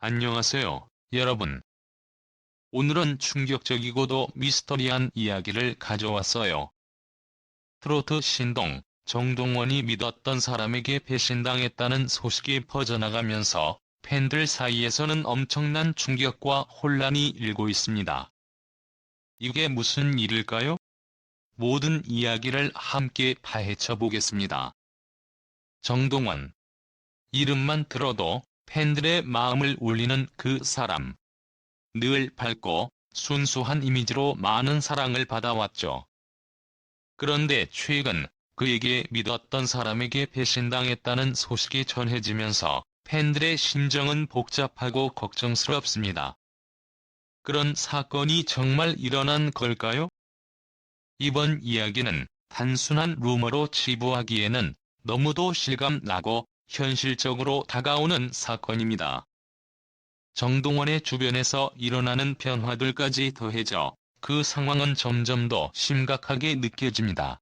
안녕하세요, 여러분. 오늘은 충격적이고도 미스터리한 이야기를 가져왔어요. 트로트 신동, 정동원이 믿었던 사람에게 배신당했다는 소식이 퍼져나가면서 팬들 사이에서는 엄청난 충격과 혼란이 일고 있습니다. 이게 무슨 일일까요? 모든 이야기를 함께 파헤쳐 보겠습니다. 정동원. 이름만 들어도 팬들의 마음을 울리는 그 사람. 늘 밝고 순수한 이미지로 많은 사랑을 받아왔죠. 그런데 최근 그에게 믿었던 사람에게 배신당했다는 소식이 전해지면서 팬들의 심정은 복잡하고 걱정스럽습니다. 그런 사건이 정말 일어난 걸까요? 이번 이야기는 단순한 루머로 치부하기에는 너무도 실감나고 현실적으로 다가오는 사건입니다. 정동원의 주변에서 일어나는 변화들까지 더해져 그 상황은 점점 더 심각하게 느껴집니다.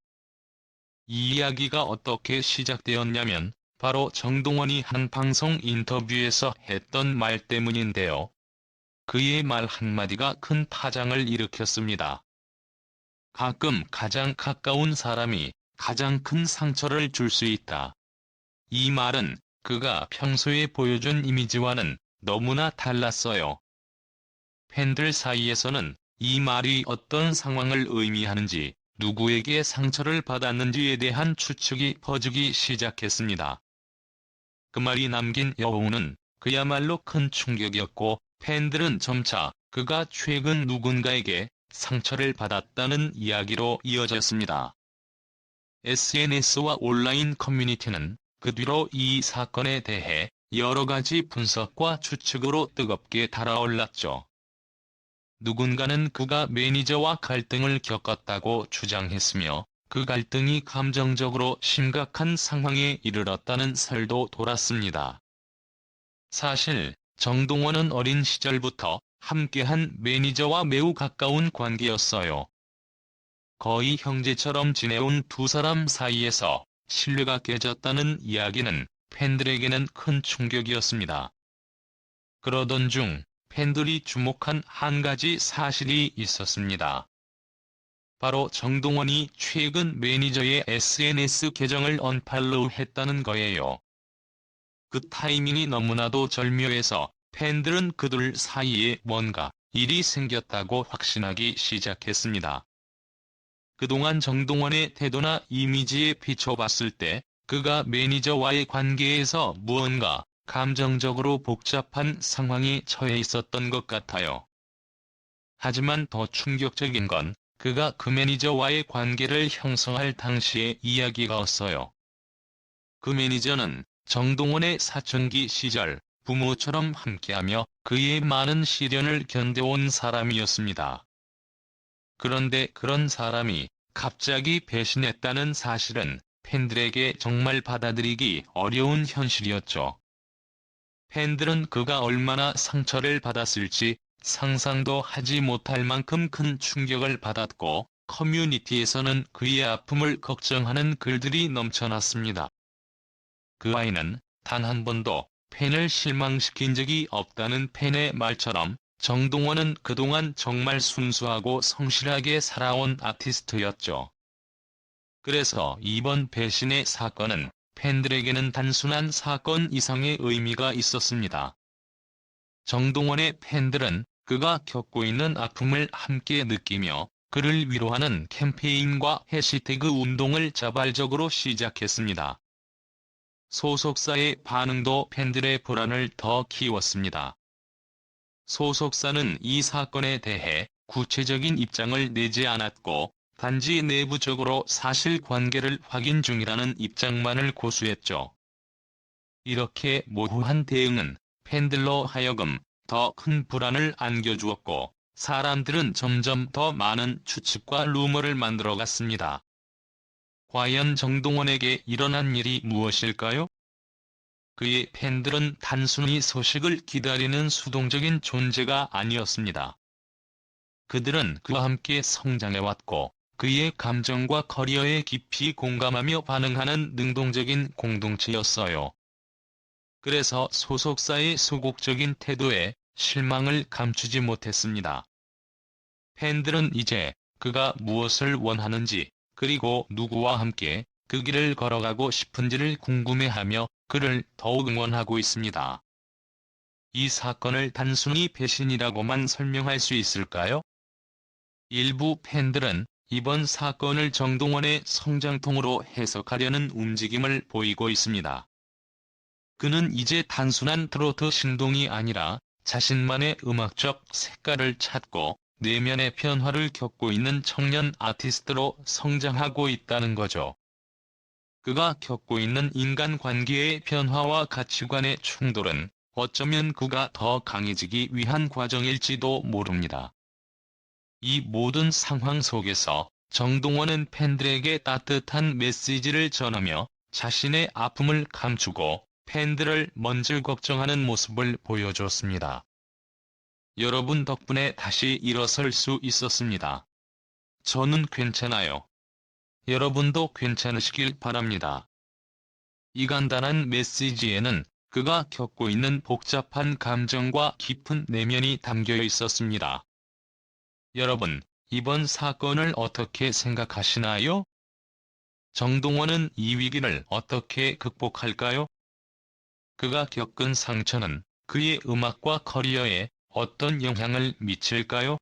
이 이야기가 어떻게 시작되었냐면 바로 정동원이 한 방송 인터뷰에서 했던 말 때문인데요. 그의 말 한마디가 큰 파장을 일으켰습니다. 가끔 가장 가까운 사람이 가장 큰 상처를 줄 수 있다. 이 말은 그가 평소에 보여준 이미지와는 너무나 달랐어요. 팬들 사이에서는 이 말이 어떤 상황을 의미하는지, 누구에게 상처를 받았는지에 대한 추측이 퍼지기 시작했습니다. 그 말이 남긴 여운은 그야말로 큰 충격이었고, 팬들은 점차 그가 최근 누군가에게 상처를 받았다는 이야기로 이어졌습니다. SNS와 온라인 커뮤니티는 그 뒤로 이 사건에 대해 여러 가지 분석과 추측으로 뜨겁게 달아올랐죠. 누군가는 그가 매니저와 갈등을 겪었다고 주장했으며 그 갈등이 감정적으로 심각한 상황에 이르렀다는 설도 돌았습니다. 사실 정동원은 어린 시절부터 함께한 매니저와 매우 가까운 관계였어요. 거의 형제처럼 지내온 두 사람 사이에서 신뢰가 깨졌다는 이야기는 팬들에게는 큰 충격이었습니다. 그러던 중 팬들이 주목한 한 가지 사실이 있었습니다. 바로 정동원이 최근 매니저의 SNS 계정을 언팔로우 했다는 거예요. 그 타이밍이 너무나도 절묘해서 팬들은 그들 사이에 뭔가 일이 생겼다고 확신하기 시작했습니다. 그동안 정동원의 태도나 이미지에 비춰봤을 때 그가 매니저와의 관계에서 무언가 감정적으로 복잡한 상황에 처해 있었던 것 같아요. 하지만 더 충격적인 건 그가 그 매니저와의 관계를 형성할 당시의 이야기가었어요. 그 매니저는 정동원의 사춘기 시절 부모처럼 함께하며 그의 많은 시련을 견뎌온 사람이었습니다. 그런데 그런 사람이 갑자기 배신했다는 사실은 팬들에게 정말 받아들이기 어려운 현실이었죠. 팬들은 그가 얼마나 상처를 받았을지 상상도 하지 못할 만큼 큰 충격을 받았고 커뮤니티에서는 그의 아픔을 걱정하는 글들이 넘쳐났습니다. 그 아이는 단 한 번도 팬을 실망시킨 적이 없다는 팬의 말처럼 정동원은 그동안 정말 순수하고 성실하게 살아온 아티스트였죠. 그래서 이번 배신의 사건은 팬들에게는 단순한 사건 이상의 의미가 있었습니다. 정동원의 팬들은 그가 겪고 있는 아픔을 함께 느끼며 그를 위로하는 캠페인과 해시태그 운동을 자발적으로 시작했습니다. 소속사의 반응도 팬들의 불안을 더 키웠습니다. 소속사는 이 사건에 대해 구체적인 입장을 내지 않았고 단지 내부적으로 사실관계를 확인 중이라는 입장만을 고수했죠. 이렇게 모호한 대응은 팬들로 하여금 더 큰 불안을 안겨주었고 사람들은 점점 더 많은 추측과 루머를 만들어갔습니다. 과연 정동원에게 일어난 일이 무엇일까요? 그의 팬들은 단순히 소식을 기다리는 수동적인 존재가 아니었습니다. 그들은 그와 함께 성장해왔고 그의 감정과 커리어에 깊이 공감하며 반응하는 능동적인 공동체였어요. 그래서 소속사의 소극적인 태도에 실망을 감추지 못했습니다. 팬들은 이제 그가 무엇을 원하는지 그리고 누구와 함께 그 길을 걸어가고 싶은지를 궁금해하며 그를 더욱 응원하고 있습니다. 이 사건을 단순히 배신이라고만 설명할 수 있을까요? 일부 팬들은 이번 사건을 정동원의 성장통으로 해석하려는 움직임을 보이고 있습니다. 그는 이제 단순한 트로트 신동이 아니라 자신만의 음악적 색깔을 찾고 내면의 변화를 겪고 있는 청년 아티스트로 성장하고 있다는 거죠. 그가 겪고 있는 인간관계의 변화와 가치관의 충돌은 어쩌면 그가 더 강해지기 위한 과정일지도 모릅니다. 이 모든 상황 속에서 정동원은 팬들에게 따뜻한 메시지를 전하며 자신의 아픔을 감추고 팬들을 먼저 걱정하는 모습을 보여줬습니다. 여러분 덕분에 다시 일어설 수 있었습니다. 저는 괜찮아요. 여러분도 괜찮으시길 바랍니다. 이 간단한 메시지에는 그가 겪고 있는 복잡한 감정과 깊은 내면이 담겨 있었습니다. 여러분, 이번 사건을 어떻게 생각하시나요? 정동원은 이 위기를 어떻게 극복할까요? 그가 겪은 상처는 그의 음악과 커리어에 어떤 영향을 미칠까요?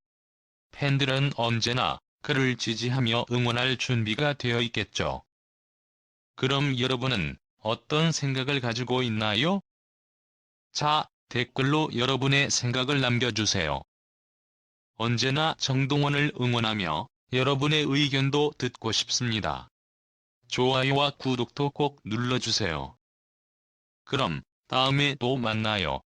팬들은 언제나 그를 지지하며 응원할 준비가 되어 있겠죠. 그럼 여러분은 어떤 생각을 가지고 있나요? 자, 댓글로 여러분의 생각을 남겨주세요. 언제나 정동원을 응원하며 여러분의 의견도 듣고 싶습니다. 좋아요와 구독도 꼭 눌러주세요. 그럼 다음에 또 만나요.